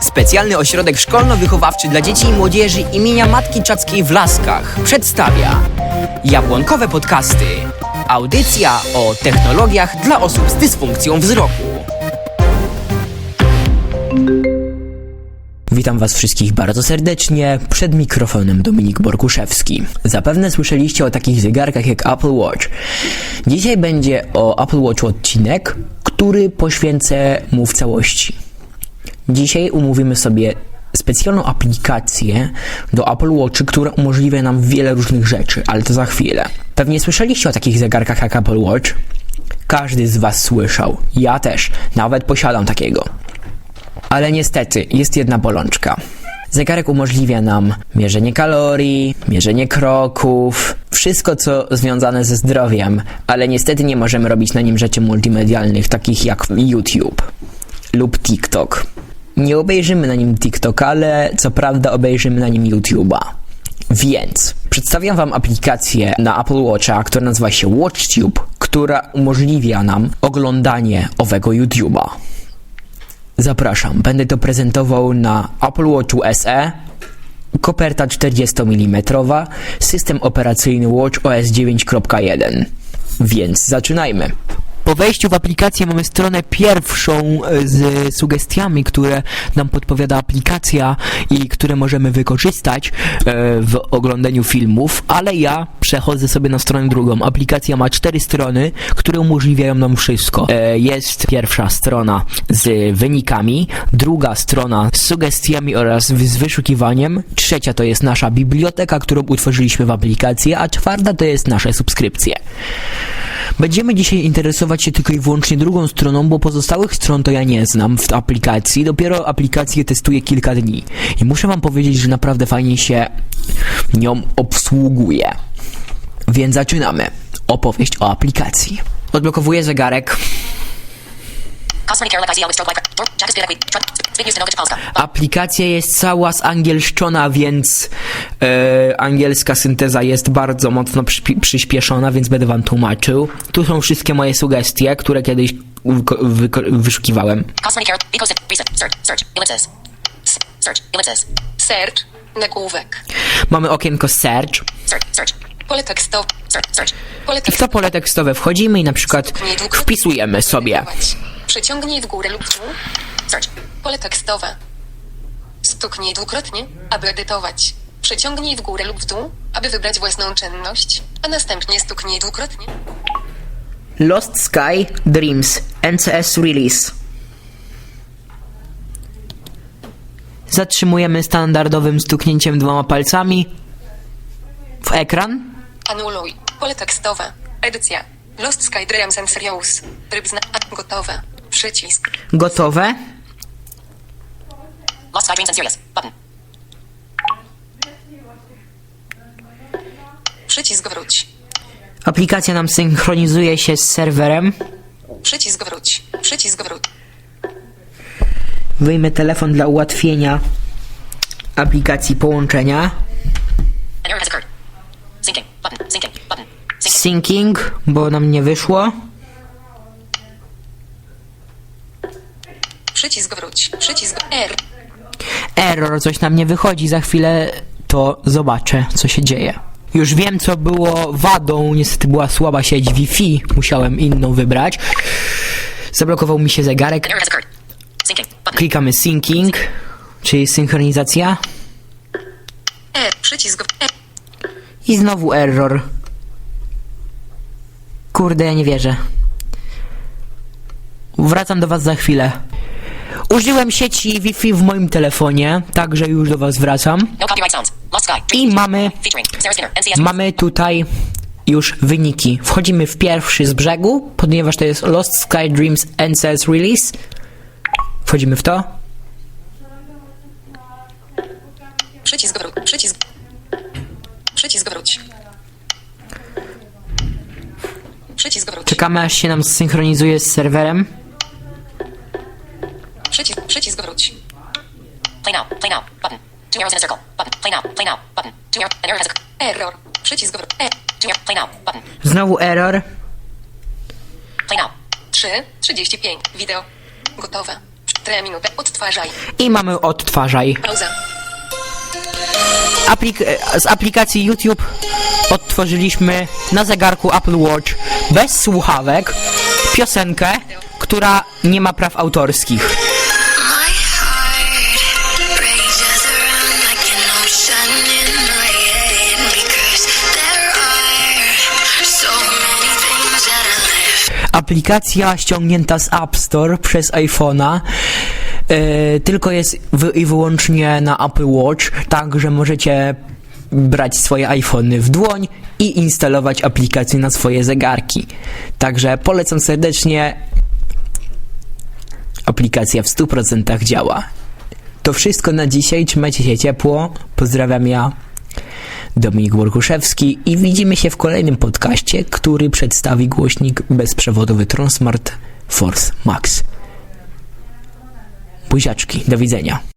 Specjalny ośrodek szkolno-wychowawczy dla dzieci i młodzieży imienia Matki Czackiej w Laskach przedstawia Jabłonkowe Podcasty. Audycja o technologiach dla osób z dysfunkcją wzroku. Witam Was wszystkich bardzo serdecznie. Przed mikrofonem Dominik Borkuszewski. Zapewne słyszeliście o takich zegarkach jak Apple Watch. Dzisiaj będzie o Apple Watch odcinek, który poświęcę mu w całości. Dzisiaj umówimy sobie specjalną aplikację do Apple Watch, która umożliwia nam wiele różnych rzeczy, ale to za chwilę. Pewnie słyszeliście o takich zegarkach jak Apple Watch. Każdy z Was słyszał. Ja też. Nawet posiadam takiego. Ale niestety jest jedna bolączka. Zegarek umożliwia nam mierzenie kalorii, mierzenie kroków, wszystko co związane ze zdrowiem, ale niestety nie możemy robić na nim rzeczy multimedialnych, takich jak YouTube lub TikTok. Nie obejrzymy na nim TikToka, ale co prawda obejrzymy na nim YouTube'a. Więc przedstawiam Wam aplikację na Apple Watcha, która nazywa się WatchTube, która umożliwia nam oglądanie owego YouTube'a. Zapraszam, będę to prezentował na Apple Watchu SE, koperta 40 mm, system operacyjny Watch OS 9.1. Więc zaczynajmy. Po wejściu w aplikację mamy stronę pierwszą e, z sugestiami, które nam podpowiada aplikacja i które możemy wykorzystać e, w oglądaniu filmów, ale ja przechodzę sobie na stronę drugą. Aplikacja ma cztery strony, które umożliwiają nam wszystko. E, Jest pierwsza strona z wynikami, druga strona z sugestiami oraz z wyszukiwaniem, trzecia to jest nasza biblioteka, którą utworzyliśmy w aplikacji, a czwarta to jest nasze subskrypcje. Będziemy dzisiaj interesować się tylko i wyłącznie drugą stroną, bo pozostałych stron to ja nie znam w aplikacji. Dopiero aplikację testuję kilka dni. I muszę wam powiedzieć, że naprawdę fajnie się nią obsługuje. Więc zaczynamy. Opowieść o aplikacji. Odblokowuję zegarek. Cosmetic like ICL with stroke Aplikacja jest cała zangielszczona, więc e, angielska synteza jest bardzo mocno przypi- przyspieszona, więc będę wam tłumaczył. Tu są wszystkie moje sugestie, które kiedyś wyko- wyko- wyszukiwałem. Search, nagłówek, Mamy okienko search Search, Search, pole tekstowe, Search, Search. pole i w to pole tekstowe wchodzimy i na przykład wpisujemy sobie. Przyciągnij w górę lub Search, pole tekstowe. Stuknij dwukrotnie, aby edytować. Przyciągnij w górę lub w dół, aby wybrać własną czynność, a następnie stuknij dwukrotnie. Lost Sky Dreams NCS Release. Zatrzymujemy standardowym stuknięciem dwoma palcami w ekran. Anuluj, pole tekstowe, edycja. Lost Sky Dreams and Serious. Tryb zna... Gotowe. Przycisk. Gotowe. Lost Sky Dreams and Serious. Button. Przycisk wróć. Aplikacja nam synchronizuje się z serwerem. Przycisk wróć. Przycisk wróć. Wyjmę telefon dla ułatwienia aplikacji połączenia. Syncing. Button. Syncing. Button. Syncing. Syncing, bo nam nie wyszło. Przycisk wróć. Przycisk R. Error, coś nam nie wychodzi. Za chwilę to zobaczę, co się dzieje. Już wiem, co było wadą. Niestety była słaba sieć Wi-Fi. Musiałem inną wybrać. Zablokował mi się zegarek. Klikamy syncing, czyli synchronizacja. Przycisk R. I znowu error. Kurde, ja nie wierzę. Wracam do was za chwilę. Użyłem sieci Wi-Fi w moim telefonie, także już do was wracam. No. I mamy, mamy tutaj już wyniki. Wchodzimy w pierwszy z brzegu, ponieważ to jest Lost Sky Dreams NCS Release. Wchodzimy w to. Przycisk wróć. Przycisk. Przycisk wróć. Przycisk wróć. Czekamy aż się nam zsynchronizuje z serwerem. Przycisk. Przycisk wróć. Play now. Play now. Button. Two arrows in a circle. Button. Play now. Play now. Button. Two arrows. An error has occurred. Error. Przycisk wróć. E. Two arrows. Play now. Button. Znowu error. Play now. 3. 35. Wideo. Gotowe. Tre minutę. Odtwarzaj. I mamy odtwarzaj. Pauza. Aplik e, z aplikacji YouTube odtworzyliśmy na zegarku Apple Watch bez słuchawek piosenkę, która nie ma praw autorskich. Aplikacja ściągnięta z App Store przez iPhone'a e, tylko jest wy, i wyłącznie na Apple Watch, tak że możecie brać swoje iPhony w dłoń i instalować aplikację na swoje zegarki. Także polecam serdecznie. Aplikacja w 100% działa. To wszystko na dzisiaj. Trzymajcie się ciepło. Pozdrawiam ja. Dominik Borkuszewski i widzimy się w kolejnym podcaście, który przedstawi głośnik bezprzewodowy Transmart Force Max. Buziaczki, do widzenia.